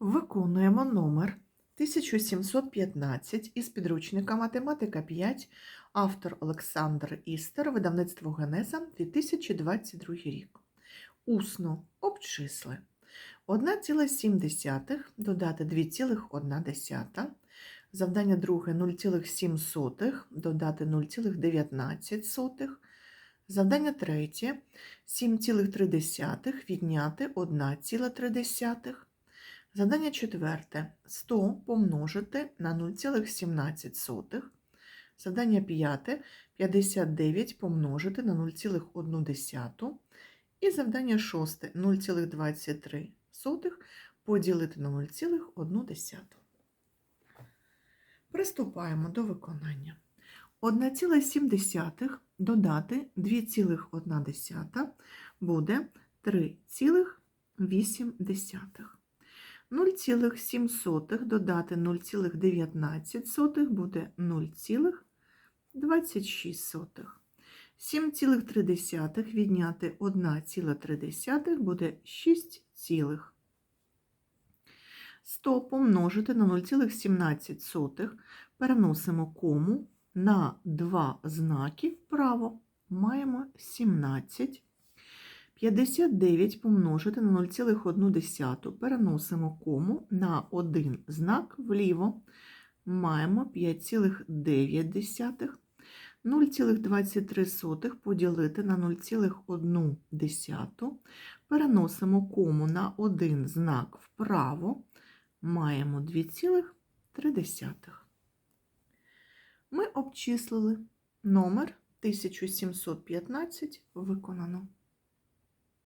Виконуємо номер 1715 із підручника Математика 5, автор Олександр Істер, видавництво Генеза 2022 рік. Усно обчисли. 1,7 додати 2,1. Завдання друге 0,7 додати 0,19. Завдання третє 7,3 відняти 1,3. Завдання четверте 100 помножити на 0,17. Завдання п'яте 59 помножити на 0,1. І завдання шосте 0,23 поділити на 0,1. Приступаємо до виконання. 1,7 додати 2,1 буде 3,8. 0,7 додати 0,19 буде 0,26. 7,3 відняти 1,3 буде 6, цілих. 100 помножити на 0,17 переносимо кому на два знаки вправо. Маємо 17. 59 помножити на 0,1 переносимо кому на один знак вліво. Маємо 5,9. 0,23 поділити на 0,1. Переносимо кому на один знак вправо. Маємо 2,3. Ми обчислили номер 1715 виконано.